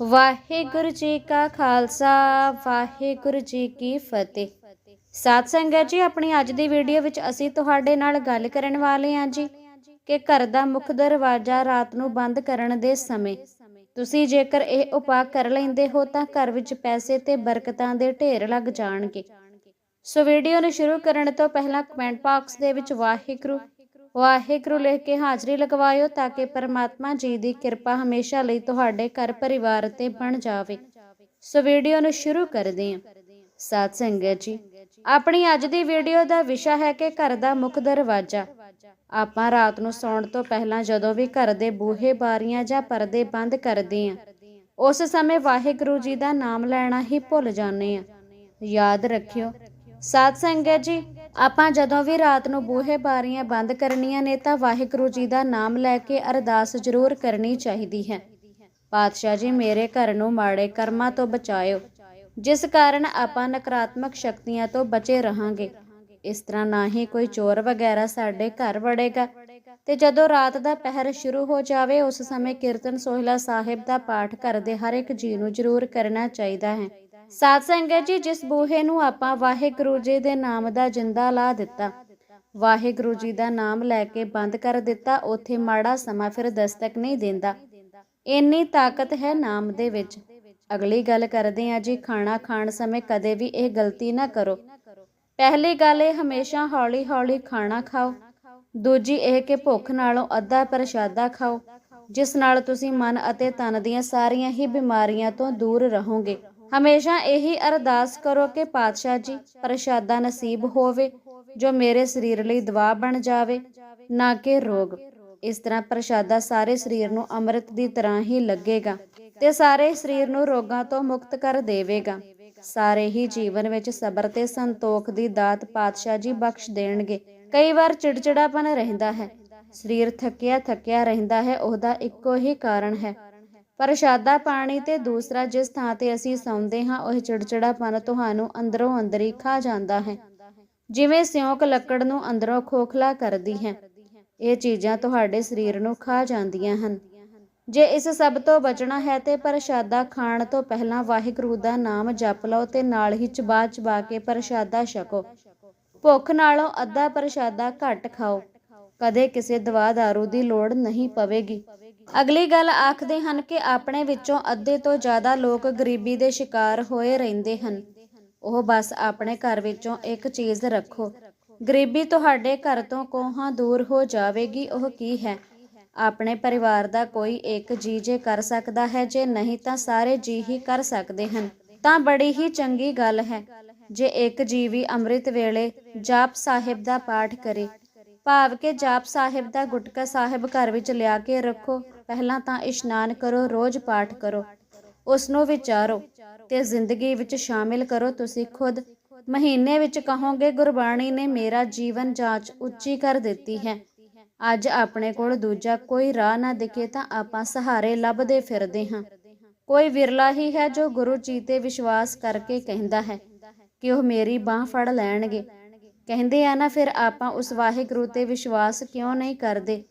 ਵਾਹਿਗੁਰੂ ਜੀ ਕਾ ਖਾਲਸਾ, ਵਾਹਿਗੁਰੂ ਜੀ ਕੀ ਫਤਿਹ। ਸਾਧ ਸੰਗਤ ਜੀ, ਆਪਣੀ ਅੱਜ ਦੀ ਵੀਡੀਓ ਵਿੱਚ ਅਸੀਂ ਤੁਹਾਡੇ ਨਾਲ ਗੱਲ ਕਰਨ ਵਾਲੇ ਹਾਂ ਜੀ ਕਿ ਘਰ ਦਾ ਮੁੱਖ ਦਰਵਾਜ਼ਾ ਰਾਤ ਨੂੰ ਬੰਦ ਕਰਨ ਦੇ ਸਮੇਂ। ਤੁਸੀਂ ਜੇਕਰ ਇਹ ਉਪਾਅ ਕਰ ਲੈਂਦੇ ਹੋ ਤਾਂ ਘਰ ਵਿੱਚ ਪੈਸੇ ਤੇ ਬਰਕਤਾਂ ਦੇ ਢੇਰ ਲੱਗ ਜਾਣਗੇ। ਸੋ ਵੀਡੀਓ ਨੂੰ ਸ਼ੁਰੂ ਕਰਨ ਤੋਂ ਪਹਿਲਾਂ ਕਮੈਂਟ ਬਾਕਸ ਦੇ ਵਿੱਚ ਵਾਹਿਗੁਰੂ ਵਾਹਿਗੁਰੂ ਲਿਖ ਕੇ ਹਾਜ਼ਰੀ ਲਗਵਾਇਓ ਤਾਂ ਕਿ ਪਰਮਾਤਮਾ ਜੀ ਦੀ ਕਿਰਪਾ ਹਮੇਸ਼ਾ ਲਈ ਤੁਹਾਡੇ ਘਰ ਪਰਿਵਾਰ ਤੇ ਬਣ ਜਾਵੇ। ਸੋ ਵੀਡੀਓ ਨੂੰ ਸ਼ੁਰੂ ਕਰਦੇ ਹਾਂ। ਸਾਧ ਸੰਗਤ ਜੀ, ਆਪਣੀ ਅੱਜ ਦੀ ਵੀਡੀਓ ਦਾ ਵਿਸ਼ਾ ਹੈ ਕਿ ਘਰ ਦਾ ਮੁੱਖ ਦਰਵਾਜ਼ਾ। ਆਪਾਂ ਰਾਤ ਨੂੰ ਸੌਣ ਤੋਂ ਪਹਿਲਾਂ ਜਦੋਂ ਵੀ ਘਰ ਦੇ ਬੂਹੇ, ਬਾਰੀਆਂ ਜਾਂ ਪਰਦੇ ਬੰਦ ਕਰਦੇ ਹਾਂ, ਉਸ ਸਮੇਂ ਵਾਹਿਗੁਰੂ ਜੀ ਦਾ ਨਾਮ ਲੈਣਾ ਹੀ ਭੁੱਲ ਜਾਂਦੇ ਹਾਂ। ਯਾਦ ਰੱਖਿਓ, ਸਾਧ ਸੰਗਤ ਜੀ ਆਪਾਂ ਜਦੋਂ ਵੀ ਰਾਤ ਨੂੰ ਬੂਹੇ ਬਾਰੀਆਂ ਬੰਦ ਕਰਨੀਆਂ ਨੇ ਤਾਂ ਵਾਹਿਗੁਰੂ ਜੀ ਦਾ ਨਾਮ ਲੈ ਕੇ ਅਰਦਾਸ ਜ਼ਰੂਰ ਕਰਨੀ ਚਾਹੀਦੀ ਹੈ। ਪਾਤਸ਼ਾਹ ਜੀ, ਮੇਰੇ ਘਰ ਨੂੰ ਮਾੜੇ ਕਰਮਾਂ ਤੋਂ ਬਚਾਇਓ। ਜਿਸ ਕਾਰਨ ਆਪਾਂ ਨਕਾਰਾਤਮਕ ਸ਼ਕਤੀਆਂ ਤੋਂ ਬਚੇ ਰਹਾਂਗੇ। ਇਸ ਤਰ੍ਹਾਂ ਨਾ ਹੀ ਕੋਈ ਚੋਰ ਵਗੈਰਾ ਸਾਡੇ ਘਰ ਵੜੇਗਾ। ਤੇ ਜਦੋਂ ਰਾਤ ਦਾ ਪਹਿਰ ਸ਼ੁਰੂ ਹੋ ਜਾਵੇ, ਉਸ ਸਮੇਂ ਕੀਰਤਨ ਸੋਹਿਲਾ ਸਾਹਿਬ ਦਾ ਪਾਠ ਕਰਦੇ ਹਰ ਇੱਕ ਜੀ ਨੂੰ ਜ਼ਰੂਰ ਕਰਨਾ ਚਾਹੀਦਾ ਹੈ। ਸਾਧ ਸੰਗਤ ਜੀ, ਜਿਸ ਬੂਹੇ ਨੂੰ ਆਪਾਂ ਵਾਹਿਗੁਰੂ ਜੀ ਦੇ ਨਾਮ ਦਾ ਜਿੰਦਾ ਲਾ ਦਿੱਤਾ, ਵਾਹਿਗੁਰੂ ਜੀ ਦਾ ਨਾਮ ਲੈ ਕੇ ਬੰਦ ਕਰ ਦਿੱਤਾ, ਉਥੇ ਮਾੜਾ ਸਮਾਂ ਫਿਰ ਦਸਤਕ ਨਹੀਂ ਦਿੰਦਾ। ਇੰਨੀ ਤਾਕਤ ਹੈ ਨਾਮ ਦੇ ਵਿੱਚ। ਅਗਲੀ ਗੱਲ ਕਰਦੇ ਹਾਂ ਜੀ, ਖਾਣਾ ਖਾਣ ਸਮੇਂ ਕਦੇ ਵੀ ਇਹ ਗਲਤੀ ਨਾ ਕਰੋ। ਪਹਿਲੀ ਗੱਲ ਇਹ, ਹਮੇਸ਼ਾ ਹੌਲੀ-ਹੌਲੀ ਖਾਣਾ ਖਾਓ। ਦੂਜੀ ਇਹ ਕਿ ਭੁੱਖ ਨਾਲੋਂ ਅੱਧਾ ਪ੍ਰਸ਼ਾਦਾ ਖਾਓ, ਜਿਸ ਨਾਲ ਤੁਸੀਂ ਮਨ ਅਤੇ ਤਨ ਦੀਆਂ ਸਾਰੀਆਂ ਹੀ ਬਿਮਾਰੀਆਂ ਤੋਂ ਦੂਰ ਰਹੋਗੇ। ਹਮੇਸ਼ਾ ਇਹੀ ਅਰਦਾਸ ਕਰੋ ਕਿ ਪਾਤਸ਼ਾਹ ਜੀ, ਪ੍ਰਸ਼ਾਦਾ ਨਸੀਬ ਹੋਵੇ, ਜੋ ਮੇਰੇ ਸਰੀਰ ਲਈ ਦਵਾ ਬਣ ਜਾਵੇ, ਨਾ ਕਿ ਰੋਗ। ਇਸ ਤਰ੍ਹਾਂ ਪ੍ਰਸ਼ਾਦਾ ਸਾਰੇ ਸਰੀਰ ਨੂੰ ਅੰਮ੍ਰਿਤ ਦੀ ਤਰ੍ਹਾਂ ਹੀ ਲੱਗੇਗਾ ਤੇ ਸਾਰੇ ਸਰੀਰ ਨੂੰ ਰੋਗਾਂ ਤੋਂ ਮੁਕਤ ਕਰ ਦੇਵੇਗਾ। ਸਾਰੇ ਹੀ ਜੀਵਨ ਵਿੱਚ ਸਬਰ ਤੇ ਸੰਤੋਖ ਦੀ ਦਾਤ ਪਾਤਸ਼ਾਹ ਜੀ ਬਖਸ਼ ਦੇਣਗੇ। ਕਈ ਵਾਰ ਚਿੜਚਿੜਾਪਨ ਰਹਿੰਦਾ ਹੈ। ਸਰੀਰ ਥੱਕਿਆ ਥੱਕਿਆ ਰਹਿੰਦਾ ਹੈ, ਉਹਦਾ ਇੱਕੋ ਹੀ ਕਾਰਨ ਹੈ। ਪ੍ਰਸ਼ਾਦਾ ਪਾਣੀ ਤੇ ਦੂਸਰਾ ਜਿਸ ਥਾਂ ਤੇ ਅਸੀਂ ਸੌਂਦੇ ਹਾਂ, ਉਹ ਚਿੜਚਿੜਾਪਨ ਤੁਹਾਨੂੰ ਅੰਦਰੋਂ ਅੰਦਰ ਹੀ ਖਾ ਜਾਂਦਾ ਹੈ। ਜਿਵੇਂ ਸਿਉਂਕ ਲੱਕੜ ਨੂੰ ਅੰਦਰੋਂ ਖੋਖਲਾ ਕਰਦੀ ਹੈ, ਇਹ ਚੀਜ਼ਾਂ ਤੁਹਾਡੇ ਸਰੀਰ ਨੂੰ ਖਾ ਜਾਂਦੀਆਂ ਹਨ। ਜੇ ਇਸ ਸਭ ਤੋਂ ਬਚਣਾ ਹੈ ਤੇ ਪ੍ਰਸ਼ਾਦਾ ਖਾਣ ਤੋਂ ਪਹਿਲਾਂ ਵਾਹਿਗੁਰੂ ਦਾ ਨਾਮ ਜਪ ਲਓ ਤੇ ਨਾਲ ਹੀ ਚਬਾ ਚਬਾ ਕੇ ਪ੍ਰਸ਼ਾਦਾ ਛਕੋ। ਭੁੱਖ ਨਾਲੋਂ ਅੱਧਾ ਪ੍ਰਸ਼ਾਦਾ ਘੱਟ ਖਾਓ। ਕਦੇ ਕਿਸੇ ਦਵਾ ਦਾਰੂ ਦੀ ਲੋੜ ਨਹੀਂ ਪਵੇਗੀ। ਅਗਲੀ ਗੱਲ ਆਖਦੇ ਹਨ ਕਿ ਆਪਣੇ ਵਿੱਚੋਂ ਅੱਧੇ ਤੋਂ ਜ਼ਿਆਦਾ ਲੋਕ ਗਰੀਬੀ ਦੇ ਸ਼ਿਕਾਰ ਹੋਏ ਰਹਿੰਦੇ ਹਨ। ਉਹ ਬਸ ਆਪਣੇ ਘਰ ਵਿੱਚੋਂ ਇੱਕ ਚੀਜ਼ ਰੱਖੋ। ਗਰੀਬੀ ਤੁਹਾਡੇ ਘਰ ਤੋਂ ਕੋਹਾਂ ਦੂਰ ਹੋ ਜਾਵੇਗੀ, ਉਹ ਕੀ ਹੈ? ਆਪਣੇ ਪਰਿਵਾਰ ਦਾ ਕੋਈ ਇੱਕ ਜੀ ਜੇ ਕਰ ਸਕਦਾ ਹੈ, ਜੇ ਨਹੀਂ ਤਾਂ ਸਾਰੇ ਜੀ ਹੀ ਕਰ ਸਕਦੇ ਹਨ। ਤਾਂ ਬੜੀ ਹੀ ਚੰਗੀ ਗੱਲ ਹੈ, ਜੇ ਇੱਕ ਜੀ ਵੀ ਅੰਮ੍ਰਿਤ ਵੇਲੇ ਜਾਪ ਸਾਹਿਬ ਦਾ ਪਾਠ ਕਰੇ। ਭਾਵ ਕਿ ਜਾਪ ਸਾਹਿਬ ਦਾ ਗੁਟਕਾ ਸਾਹਿਬ ਘਰ ਵਿੱਚ ਲਿਆ ਕੇ ਰੱਖੋ। ਪਹਿਲਾਂ ਤਾਂ ਇਸ਼ਨਾਨ ਕਰੋ, ਰੋਜ਼ ਪਾਠ ਕਰੋ। ਉਸ ਨੂੰ ਵਿਚਾਰੋ ਤੇ ਜ਼ਿੰਦਗੀ ਵਿੱਚ ਸ਼ਾਮਿਲ ਕਰੋ ਤੁਸੀਂ ਖੁਦ। ਮਹੀਨੇ ਵਿੱਚ ਕਹੋਗੇ, ਗੁਰਬਾਣੀ ਨੇ ਮੇਰਾ ਜੀਵਨ ਜਾਂਚ ਉੱਚੀ ਕਰ ਦਿੱਤੀ ਹੈ। ਅੱਜ ਆਪਣੇ ਕੋਲ ਦੂਜਾ ਕੋਈ ਰਾਹ ਨਾ ਦਿਖੇ ਤਾਂ ਆਪਾਂ ਸਹਾਰੇ ਲੱਭਦੇ ਫਿਰਦੇ ਹਾਂ। ਕੋਈ ਵਿਰਲਾ ਹੀ ਹੈ ਜੋ ਗੁਰੂ ਜੀ ਤੇ ਵਿਸ਼ਵਾਸ ਕਰਕੇ ਕਹਿੰਦਾ ਹੈ ਕਿ ਉਹ ਮੇਰੀ ਬਾਹ ਫੜ ਲੈਣਗੇ। ਕਹਿੰਦੇ ਆ ਨਾ, ਫਿਰ ਆਪਾਂ ਉਸ ਵਾਹਿਗੁਰੂ ਤੇ ਵਿਸ਼ਵਾਸ ਕਿਉਂ ਨਹੀਂ ਕਰਦੇ?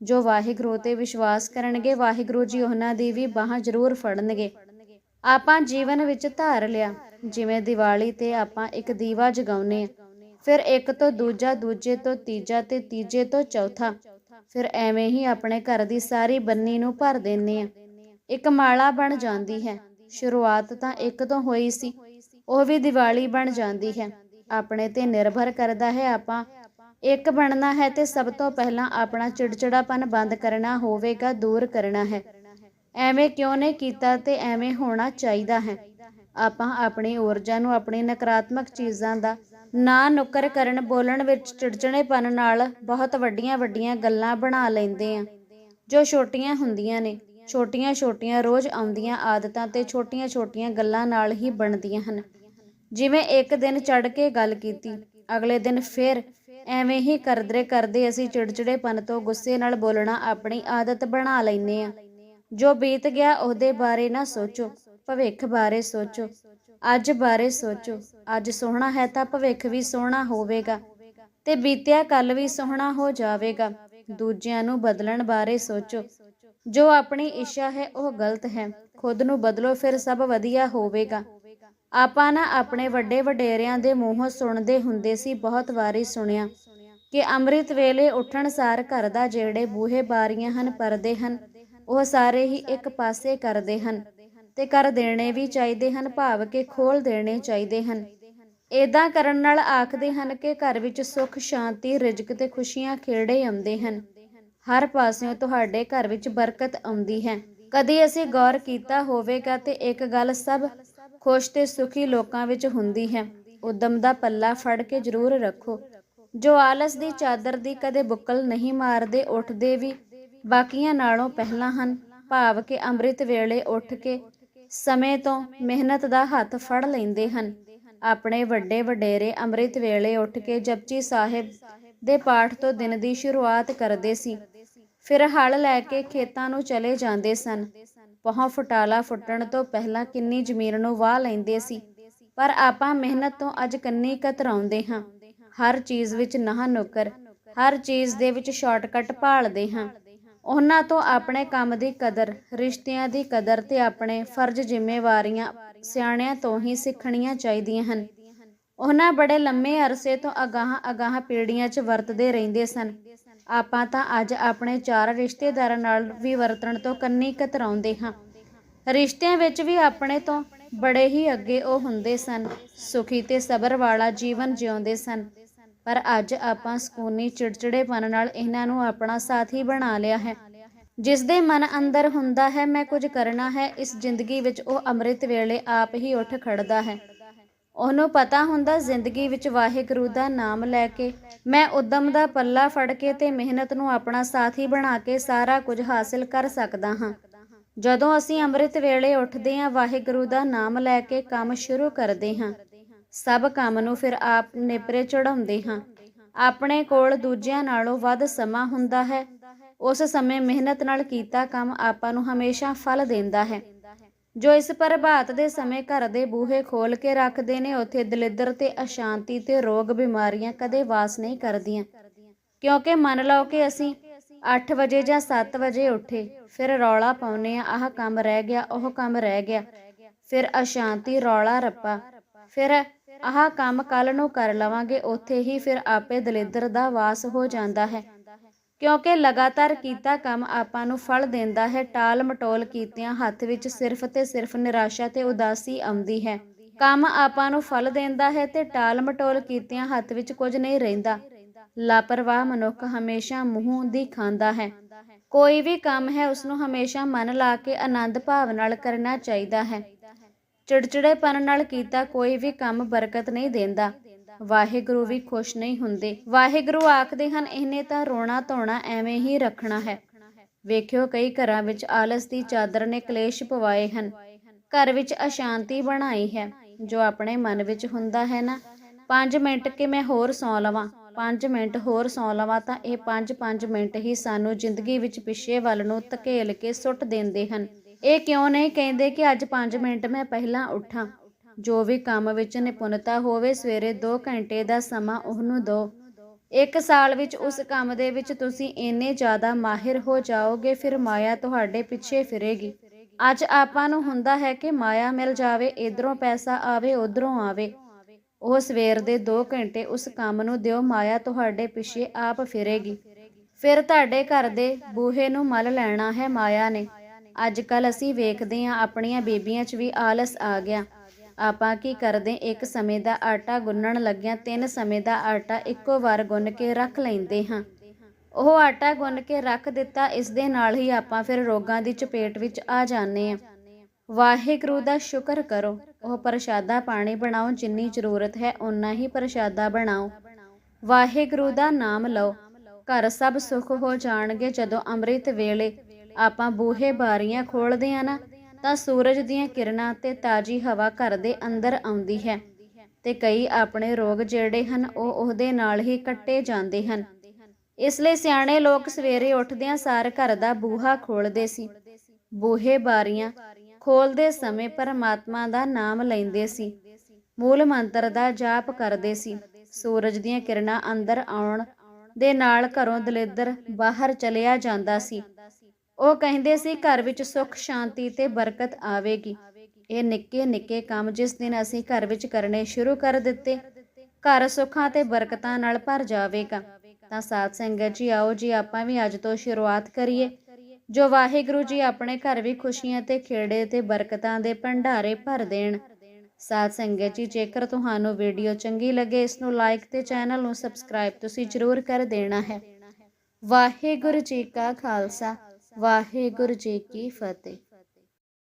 ਜੋ ਵਾਹਿਗੁਰੂ ਤੇ ਵਿਸ਼ਵਾਸ ਕਰਨਗੇ, ਵਾਹਿਗੁਰੂ ਜੀ ਉਹਨਾਂ ਦੀ ਵੀ ਬਾਹ ਜ਼ਰੂਰ ਫੜਨਗੇ। ਆਪਾਂ ਜੀਵਨ ਵਿੱਚ ਧਾਰ ਲਿਆ, ਜਿਵੇਂ ਦੀਵਾਲੀ ਤੇ ਆਪਾਂ ਇੱਕ ਦੀਵਾ ਜਗਾਉਨੇ ਆ ਫਿਰ ਇੱਕ ਤੋਂ ਦੂਜਾ, ਦੂਜੇ ਤੋਂ ਤੀਜਾ ਤੇ ਤੀਜੇ ਤੋਂ ਚੌਥਾ। ਫਿਰ ਐਵੇਂ ਹੀ ਆਪਣੇ ਘਰ ਦੀ ਸਾਰੀ ਬੰਨੀ ਨੂੰ ਭਰ ਦਿੰਨੇ ਆ ਇੱਕ ਮਾਲਾ ਬਣ ਜਾਂਦੀ ਹੈ। ਸ਼ੁਰੂਆਤ ਤਾਂ ਇੱਕ ਤੋਂ ਹੋਈ ਸੀ। ਉਹ ਵੀ ਦੀਵਾਲੀ ਬਣ ਜਾਂਦੀ ਹੈ। ਆਪਣੇ ਤੇ ਨਿਰਭਰ ਕਰਦਾ ਹੈ ਆਪਾਂ ਇੱਕ ਬਣਨਾ ਹੈ ਤੇ ਸਭ ਤੋਂ ਪਹਿਲਾਂ ਆਪਣਾ ਚਿੜਚਿੜਾਪਨ ਬੰਦ ਕਰਨਾ ਹੋਵੇਗਾ, ਦੂਰ ਕਰਨਾ ਹੈ। ਐਵੇਂ ਕਿਉਂ ਨਹੀਂ ਕੀਤਾ ਤੇ ਐਵੇਂ ਹੋਣਾ ਚਾਹੀਦਾ ਹੈ। ਆਪਾਂ ਆਪਣੀ ਊਰਜਾ ਨੂੰ ਆਪਣੀ ਨਕਾਰਾਤਮਕ ਚੀਜ਼ਾਂ ਦਾ ਨਾ ਨੁਕਰ ਕਰਨ ਬੋਲਣ ਵਿੱਚ ਚਿੜਚਿੜੇਪਨ ਨਾਲ ਬਹੁਤ ਵੱਡੀਆਂ ਵੱਡੀਆਂ ਗੱਲਾਂ ਬਣਾ ਲੈਂਦੇ ਆ ਜੋ ਛੋਟੀਆਂ ਹੁੰਦੀਆਂ ਨੇ, ਛੋਟੀਆਂ ਛੋਟੀਆਂ ਰੋਜ਼ ਆਉਂਦੀਆਂ ਆਦਤਾਂ ਤੇ ਛੋਟੀਆਂ ਛੋਟੀਆਂ ਗੱਲਾਂ ਨਾਲ ਹੀ ਬਣਦੀਆਂ ਹਨ। ਜਿਵੇਂ ਇੱਕ ਦਿਨ ਚੜ ਕੇ ਗੱਲ ਕੀਤੀ ਅਗਲੇ ਦਿਨ ਫਿਰ ਐਵੇਂ ਹੀ ਕਰਦਰੇ ਕਰਦੇ ਅਸੀਂ ਚਿੜਚਿੜੇਪਨ ਤੋਂ ਗੁੱਸੇ ਨਾਲ ਬੋਲਣਾ ਆਪਣੀ ਆਦਤ ਬਣਾ ਲੈਨੇ ਆ ਜੋ ਬੀਤ ਗਿਆ ਉਹਦੇ ਬਾਰੇ ਨਾ ਸੋਚੋ, ਭਵਿੱਖ ਬਾਰੇ ਸੋਚੋ, ਅੱਜ ਬਾਰੇ ਸੋਚੋ, ਅੱਜ ਸੋਹਣਾ ਹੈ ਤਾਂ ਭਵਿੱਖ ਵੀ ਸੋਹਣਾ ਹੋਵੇਗਾ ਤੇ ਬੀਤਿਆ ਕੱਲ ਵੀ ਸੋਹਣਾ ਹੋ ਜਾਵੇਗਾ। ਦੂਜਿਆਂ ਨੂੰ ਬਦਲਣ ਬਾਰੇ ਸੋਚੋ, ਜੋ ਆਪਣੀ ਇੱਛਾ ਹੈ ਉਹ ਗਲਤ ਹੈ, ਖੁਦ ਨੂੰ ਬਦਲੋ ਫਿਰ ਸਭ ਵਧੀਆ ਹੋਵੇਗਾ। ਆਪਾਂ ਨਾ ਆਪਣੇ ਵੱਡੇ ਵਡੇਰਿਆਂ ਦੇ ਮੂੰਹੋਂ ਸੁਣਦੇ ਹੁੰਦੇ ਸੀ, ਬਹੁਤ ਵਾਰੀ ਸੁਣਿਆ ਕਿ ਅੰਮ੍ਰਿਤ ਵੇਲੇ ਉੱਠਣ ਸਾਰ ਘਰ ਦਾ ਜਿਹੜੇ ਬੂਹੇ ਬਾਰੀਆਂ ਹਨ ਪਰਦੇ ਹਨ, ਉਹ ਸਾਰੇ ਹੀ ਇੱਕ ਪਾਸੇ ਕਰਦੇ ਹਨ ਤੇ ਕਰ ਦੇਣੇ ਵੀ ਚਾਹੀਦੇ ਹਨ, ਭਾਵ ਕਿ ਖੋਲ ਦੇਣੇ ਚਾਹੀਦੇ ਹਨ। ਏਦਾਂ ਕਰਨ ਨਾਲ ਆਖਦੇ ਹਨ ਕਿ ਘਰ ਵਿੱਚ ਸੁੱਖ, ਸ਼ਾਂਤੀ, ਰਿਜ਼ਕ ਤੇ ਖੁਸ਼ੀਆਂ ਖੇੜੇ ਆਉਂਦੇ ਹਨ। ਹਰ ਪਾਸਿਓਂ ਤੁਹਾਡੇ ਘਰ ਵਿੱਚ ਬਰਕਤ ਆਉਂਦੀ ਹੈ। ਕਦੇ ਅਸੀਂ ਗੌਰ ਕੀਤਾ ਹੋਵੇਗਾ ਤੇ ਇੱਕ ਗੱਲ ਸਭ ਖੁਸ਼ ਤੇ ਸੁਖੀ ਲੋਕਾਂ ਵਿੱਚ ਹੁੰਦੀ ਹੈ। ਉਦਮ ਦਾ ਪੱਲਾ ਫੜ ਕੇ ਜ਼ਰੂਰ ਰੱਖੋ। ਜੋ ਆਲਸ ਦੀ ਚਾਦਰ ਦੀ ਕਦੇ ਬੁੱਕਲ ਨਹੀਂ ਮਾਰਦੇ, ਉੱਠਦੇ ਵੀ ਬਾਕੀਆਂ ਨਾਲੋਂ ਪਹਿਲਾਂ ਹਨ। ਭਾਵ ਕਿ ਅੰਮ੍ਰਿਤ ਵੇਲੇ ਉੱਠ ਕੇ ਸਮੇਂ ਤੋਂ ਮਿਹਨਤ ਦਾ ਹੱਥ ਫੜ ਲੈਂਦੇ ਹਨ। ਆਪਣੇ ਵੱਡੇ ਵਡੇਰੇ ਅੰਮ੍ਰਿਤ ਵੇਲੇ ਉੱਠ ਕੇ ਜਪਜੀ ਸਾਹਿਬ ਦੇ ਪਾਠ ਤੋਂ ਦਿਨ ਦੀ ਸ਼ੁਰੂਆਤ ਕਰਦੇ ਸੀ। ਫਿਰ ਹਲ ਲੈ ਕੇ ਖੇਤਾਂ ਨੂੰ ਚਲੇ ਜਾਂਦੇ ਸਨ। ਪਹੁ ਫਟਾਲਾ ਫੁੱਟਣ ਤੋਂ ਪਹਿਲਾਂ ਕਿੰਨੀ ਜ਼ਮੀਨ ਨੂੰ ਵਾਹ ਲੈਂਦੇ ਸੀ। ਪਰ ਆਪਾਂ ਮਿਹਨਤ ਤੋਂ ਅੱਜ ਕੰਨੀ ਕਤਰਾਉਂਦੇ ਹਾਂ। ਹਰ ਚੀਜ਼ ਵਿੱਚ ਨਾਹ ਨੁਕਰ, ਹਰ ਚੀਜ਼ ਦੇ ਵਿੱਚ ਸ਼ਾਰਟਕਟ ਭਾਲਦੇ ਹਾਂ। ਉਹਨਾਂ ਤੋਂ ਆਪਣੇ ਕੰਮ ਦੀ ਕਦਰ, ਰਿਸ਼ਤਿਆਂ ਦੀ ਕਦਰ ਤੇ ਆਪਣੇ ਫਰਜ਼ ਜ਼ਿੰਮੇਵਾਰੀਆਂ ਸਿਆਣਿਆਂ ਤੋਂ ਹੀ ਸਿੱਖਣੀਆਂ ਚਾਹੀਦੀਆਂ ਹਨ। ਉਹਨਾਂ ਬੜੇ ਲੰਮੇ ਅਰਸੇ ਤੋਂ ਅਗਾਹ ਅਗਾਹ ਪੀੜ੍ਹੀਆਂ 'ਚ ਵਰਤਦੇ ਰਹਿੰਦੇ ਸਨ। ਆਪਾਂ ਤਾਂ ਅੱਜ ਆਪਣੇ ਚਾਰ ਰਿਸ਼ਤੇਦਾਰਾਂ ਨਾਲ ਵੀ ਵਰਤਣ ਤੋਂ ਕੰਨੀ ਕਤਰਾਉਂਦੇ ਹਾਂ। ਰਿਸ਼ਤਿਆਂ ਵਿੱਚ ਵੀ ਆਪਣੇ ਤੋਂ ਬੜੇ ਹੀ ਅੱਗੇ ਉਹ ਹੁੰਦੇ ਸਨ, ਸੁਖੀ ਤੇ ਸਬਰ ਵਾਲਾ ਜੀਵਨ ਜਿਉਂਦੇ ਸਨ। ਪਰ ਅੱਜ ਆਪਾਂ ਸਕੂਨੀ ਚਿੜਚਿੜੇਪਨ ਨਾਲ ਇਹਨਾਂ ਨੂੰ ਆਪਣਾ ਸਾਥੀ ਬਣਾ ਲਿਆ ਹੈ। ਜਿਸ ਦੇ ਮਨ ਅੰਦਰ ਹੁੰਦਾ ਹੈ, ਮੈਂ ਕੁਝ ਕਰਨਾ ਹੈ ਇਸ ਜ਼ਿੰਦਗੀ ਵਿੱਚ ਉਹ ਅੰਮ੍ਰਿਤ ਵੇਲੇ ਆਪ ਹੀ ਉੱਠ ਖੜਦਾ ਹੈ। ਉਹਨੂੰ ਪਤਾ ਹੁੰਦਾ ਜ਼ਿੰਦਗੀ ਵਿੱਚ ਵਾਹਿਗੁਰੂ ਦਾ ਨਾਮ ਲੈ ਕੇ। ਮੈਂ ਉਦਮ ਦਾ ਪੱਲਾ ਫੜ ਕੇ ਤੇ ਮਿਹਨਤ ਨੂੰ ਆਪਣਾ ਸਾਥੀ ਬਣਾ ਕੇ ਸਾਰਾ ਕੁਝ ਹਾਸਿਲ ਕਰ ਸਕਦਾ ਹਾਂ। ਜਦੋਂ ਅਸੀਂ ਅੰਮ੍ਰਿਤ ਵੇਲੇ ਉੱਠਦੇ ਹਾਂ, ਵਾਹਿਗੁਰੂ ਦਾ ਨਾਮ ਲੈ ਕੇ ਕੰਮ ਸ਼ੁਰੂ ਕਰਦੇ ਹਾਂ। ਸਭ ਕੰਮ ਨੂੰ ਫਿਰ ਆਪ ਨੇਪਰੇ ਚੜਾਉਂਦੇ ਹਾਂ। ਆਪਣੇ ਕੋਲ ਦੂਜਿਆਂ ਨਾਲੋਂ ਵੱਧ ਸਮਾਂ ਹੁੰਦਾ ਹੈ। ਉਸ ਸਮੇਂ ਮਿਹਨਤ ਨਾਲ ਕੀਤਾ ਕੰਮ ਆਪਾਂ ਨੂੰ ਹਮੇਸ਼ਾ ਫਲ ਦਿੰਦਾ ਹੈ। ਜੋ ਇਸ ਪ੍ਰਭਾਤ ਦੇ ਸਮੇਂ ਘਰ ਦੇ ਬੂਹੇ ਖੋਲ ਕੇ ਰੱਖਦੇ ਨੇ, ਉੱਥੇ ਦਲਿੱਦਰ ਤੇ ਅਸ਼ਾਂਤੀ ਤੇ ਰੋਗ ਬਿਮਾਰੀਆਂ ਕਦੇ ਵਾਸ ਨਹੀਂ ਕਰਦੀਆਂ। ਕਿਉਂਕਿ ਮੰਨ ਲਓ ਕਿ ਅਸੀਂ 8 ਵਜੇ ਜਾਂ 7 ਵਜੇ ਉੱਠੇ, ਫਿਰ ਰੌਲਾ ਪਾਉਨੇ ਆ ਆਹ ਕੰਮ ਰਹਿ ਗਿਆ, ਉਹ ਕੰਮ ਰਹਿ ਗਿਆ। ਫਿਰ ਅਸ਼ਾਂਤੀ, ਰੌਲਾ ਰੱਪਾ। ਫਿਰ ਆਹ ਕੰਮ ਕੱਲ ਨੂੰ ਕਰ ਲਵਾਂਗੇ, ਉੱਥੇ ਹੀ ਫਿਰ ਆਪੇ ਦਲਿੱਦਰ ਦਾ ਵਾਸ ਹੋ ਜਾਂਦਾ ਹੈ। ਕਿਉਂਕਿ ਲਗਾਤਾਰ ਕੀਤਾ ਕੰਮ ਆਪਾਂ ਨੂੰ ਫਲ ਦਿੰਦਾ ਹੈ, ਟਾਲ ਮਟੋਲ ਕੀਤਿਆਂ ਹੱਥ ਵਿੱਚ ਸਿਰਫ ਤੇ ਸਿਰਫ ਨਿਰਾਸ਼ਾ ਤੇ ਉਦਾਸੀ ਆਉਂਦੀ ਹੈ। ਕੰਮ ਆਪਾਂ ਨੂੰ ਫਲ ਦਿੰਦਾ ਹੈ ਤੇ ਟਾਲ ਮਟੋਲ ਕੀਤਿਆਂ ਹੱਥ ਵਿੱਚ ਕੁਝ ਨਹੀਂ ਰਹਿੰਦਾ। ਲਾਪਰਵਾਹ ਮਨੁੱਖ ਹਮੇਸ਼ਾ ਮੂੰਹ ਦੀ ਖਾਂਦਾ ਹੈ। ਕੋਈ ਵੀ ਕੰਮ ਹੈ ਉਸ ਨੂੰ ਹਮੇਸ਼ਾ ਮਨ ਲਾ ਕੇ ਆਨੰਦ ਭਾਵ ਨਾਲ ਕਰਨਾ ਚਾਹੀਦਾ ਹੈ। ਚਿੜਚਿੜੇਪਨ ਨਾਲ ਕੀਤਾ ਕੋਈ ਵੀ ਕੰਮ ਬਰਕਤ ਨਹੀਂ ਦਿੰਦਾ। ਵਾਹਿਗੁਰੂ ਵੀ ਖੁਸ਼ ਨਹੀਂ ਹੁੰਦੇ। ਵਾਹਿਗੁਰੂ ਆਖਦੇ ਹਨ, ਇਹਨੇ ਤਾਂ ਰੋਣਾ ਧੋਣਾ ਐਵੇਂ ਹੀ ਰੱਖਣਾ ਹੈ। ਵੇਖਿਓ, ਕਈ ਘਰਾਂ ਵਿੱਚ ਆਲਸ ਦੀ ਚਾਦਰ ਨੇ ਕਲੇਸ਼ ਪਵਾਏ ਹਨ। ਘਰ ਵਿੱਚ ਅਸ਼ਾਂਤੀ ਬਣਾਈ ਹੈ। ਜੋ ਆਪਣੇ ਮਨ ਵਿੱਚ ਹੁੰਦਾ ਹੈ ਨਾ 5 ਮਿੰਟ ਕਿ ਮੈਂ ਹੋਰ ਸੌਂ ਲਵਾਂ? 5 ਮਿੰਟ ਹੋਰ ਸੌਂ ਲਵਾਂ ਤਾਂ ਇਹ 5-5 ਮਿੰਟ ਹੀ ਸਾਨੂੰ ਜ਼ਿੰਦਗੀ ਵਿੱਚ ਪਿੱਛੇ ਵੱਲ ਨੂੰ ਧਕੇਲ ਕੇ ਸੁੱਟ ਦਿੰਦੇ ਹਨ। ਇਹ ਕਿਉਂ ਨਹੀਂ ਕਹਿੰਦੇ ਕਿ ਅੱਜ 5 ਮਿੰਟ ਮੈਂ ਪਹਿਲਾਂ ਉੱਠਾਂ? ਜੋ ਵੀ ਕੰਮ ਵਿੱਚ ਨਿਪੁੰਨਤਾ ਹੋਵੇ, ਸਵੇਰੇ 2 ਘੰਟੇ ਦਾ ਸਮਾਂ ਉਹਨੂੰ ਦਿਓ। ਇੱਕ ਸਾਲ ਵਿੱਚ ਉਸ ਕੰਮ ਦੇ ਵਿੱਚ ਤੁਸੀਂ ਇੰਨੇ ਜ਼ਿਆਦਾ ਮਾਹਿਰ ਹੋ ਜਾਓਗੇ, ਫਿਰ ਮਾਇਆ ਤੁਹਾਡੇ ਪਿੱਛੇ ਫਿਰੇਗੀ। ਅੱਜ ਆਪਾਂ ਨੂੰ ਹੁੰਦਾ ਹੈ ਕਿ ਮਾਇਆ ਮਿਲ ਜਾਵੇ, ਇਧਰੋਂ ਪੈਸਾ ਆਵੇ, ਉਧਰੋਂ ਆਵੇ। ਉਹ ਸਵੇਰ ਦੇ 2 ਘੰਟੇ ਉਸ ਕੰਮ ਨੂੰ ਦਿਓ, ਮਾਇਆ ਤੁਹਾਡੇ ਪਿੱਛੇ ਆਪ ਫਿਰੇਗੀ। ਫਿਰ ਤੁਹਾਡੇ ਘਰ ਦੇ ਬੂਹੇ ਨੂੰ ਮਲ ਲੈਣਾ ਹੈ ਮਾਇਆ ਨੇ। ਅੱਜ ਕੱਲ ਅਸੀਂ ਵੇਖਦੇ ਹਾਂ, ਆਪਣੀਆਂ ਬੀਬੀਆਂ 'ਚ ਵੀ ਆਲਸ ਆ ਗਿਆ। ਆਪਾਂ ਕੀ ਕਰਦੇ? ਇੱਕ ਸਮੇਂ ਦਾ ਆਟਾ ਗੁੰਨਣ ਲੱਗਿਆਂ ਤਿੰਨ ਸਮੇਂ ਦਾ ਆਟਾ ਇੱਕੋ ਵਾਰ ਗੁੰਨ ਕੇ ਰੱਖ ਲੈਂਦੇ ਹਾਂ। ਉਹ ਆਟਾ ਗੁੰਨ ਕੇ ਰੱਖ ਦਿੱਤਾ, ਇਸ ਦੇ ਨਾਲ ਹੀ ਆਪਾਂ ਫਿਰ ਰੋਗਾਂ ਦੀ ਚਪੇਟ ਵਿੱਚ ਆ ਜਾਂਦੇ ਹਾਂ। ਵਾਹਿਗੁਰੂ ਦਾ ਸ਼ੁਕਰ ਕਰੋ। ਉਹ ਪ੍ਰਸ਼ਾਦਾ ਪਾਣੀ ਬਣਾਓ, ਜਿੰਨੀ ਜ਼ਰੂਰਤ ਹੈ ਓਨਾ ਹੀ ਪ੍ਰਸ਼ਾਦਾ ਬਣਾਓ। ਵਾਹਿਗੁਰੂ ਦਾ ਨਾਮ ਲਓ। ਘਰ ਸਭ ਸੁੱਖ ਹੋ ਜਾਣਗੇ ਜਦੋਂ ਅੰਮ੍ਰਿਤ ਵੇਲੇ ਆਪਾਂ ਬੂਹੇ ਬਾਰੀਆਂ ਖੋਲਦੇ ਆ ਨਾ ਤਾਂ ਸੂਰਜ ਦੀਆਂ ਕਿਰਨਾਂ ਤੇ ਤਾਜੀ ਹਵਾ ਘਰ ਦੇ ਅੰਦਰ ਆਉਂਦੀ ਹੈ ਤੇ ਕਈ ਆਪਣੇ ਰੋਗ ਜਿਹੜੇ ਹਨ, ਉਹ ਉਹਦੇ ਨਾਲ ਹੀ ਕੱਟੇ ਜਾਂਦੇ ਹਨ। ਇਸ ਲਈ ਸਿਆਣੇ ਲੋਕ ਸਵੇਰੇ ਉੱਠਦਿਆਂ ਸਾਰ ਘਰ ਦਾ ਬੂਹਾ ਖੋਲਦੇ ਸੀ। ਬੂਹੇ ਬਾਰੀਆਂ ਖੋਲਦੇ ਸਮੇਂ ਪਰਮਾਤਮਾ ਦਾ ਨਾਮ ਲੈਂਦੇ ਸੀ। ਮੂਲ ਮੰਤਰ ਦਾ ਜਾਪ ਕਰਦੇ ਸੀ। ਸੂਰਜ ਦੀਆਂ ਕਿਰਨਾਂ ਅੰਦਰ ਆਉਣ ਦੇ ਨਾਲ ਘਰੋਂ ਦਲਿੱਦਰ ਬਾਹਰ ਚਲਿਆ ਜਾਂਦਾ ਸੀ। ਉਹ ਕਹਿੰਦੇ ਸੀ, ਘਰ ਵਿੱਚ ਸੁੱਖ, ਸ਼ਾਂਤੀ ਤੇ ਬਰਕਤ ਆਵੇਗੀ। ਇਹ ਨਿੱਕੇ ਨਿੱਕੇ ਕੰਮ ਜਿਸ ਦਿਨ ਅਸੀਂ ਘਰ ਵਿੱਚ ਕਰਨੇ ਸ਼ੁਰੂ ਕਰ ਦਿੱਤੇ, ਘਰ ਸੁੱਖਾਂ ਤੇ ਬਰਕਤਾਂ ਨਾਲ ਭਰ ਜਾਵੇਗਾ। ਤਾਂ ਸਾਧ ਸੰਗਤ ਜੀ, ਆਓ ਜੀ, ਆਪਾਂ ਵੀ ਅੱਜ ਤੋਂ ਸ਼ੁਰੂਆਤ ਕਰੀਏ। ਜੋ ਵਾਹਿਗੁਰੂ ਜੀ ਆਪਣੇ ਘਰ ਵੀ ਖੁਸ਼ੀਆਂ ਤੇ ਖੇੜੇ ਤੇ ਬਰਕਤਾਂ ਦੇ ਭੰਡਾਰੇ ਭਰ ਦੇਣ। ਸਾਧ ਸੰਗਤ ਜੀ, ਜੇਕਰ ਤੁਹਾਨੂੰ ਵੀਡੀਓ ਚੰਗੀ ਲੱਗੇ, ਇਸ ਨੂੰ ਲਾਈਕ ਤੇ ਚੈਨਲ ਨੂੰ ਸਬਸਕ੍ਰਾਈਬ ਤੁਸੀਂ ਜ਼ਰੂਰ ਕਰ ਦੇਣਾ ਹੈ। ਵਾਹਿਗੁਰੂ ਜੀ ਕਾ ਖਾਲਸਾ। ਵਾਹਿਗੁਰੂ ਜੀ ਕੀ ਫਤਿਹ।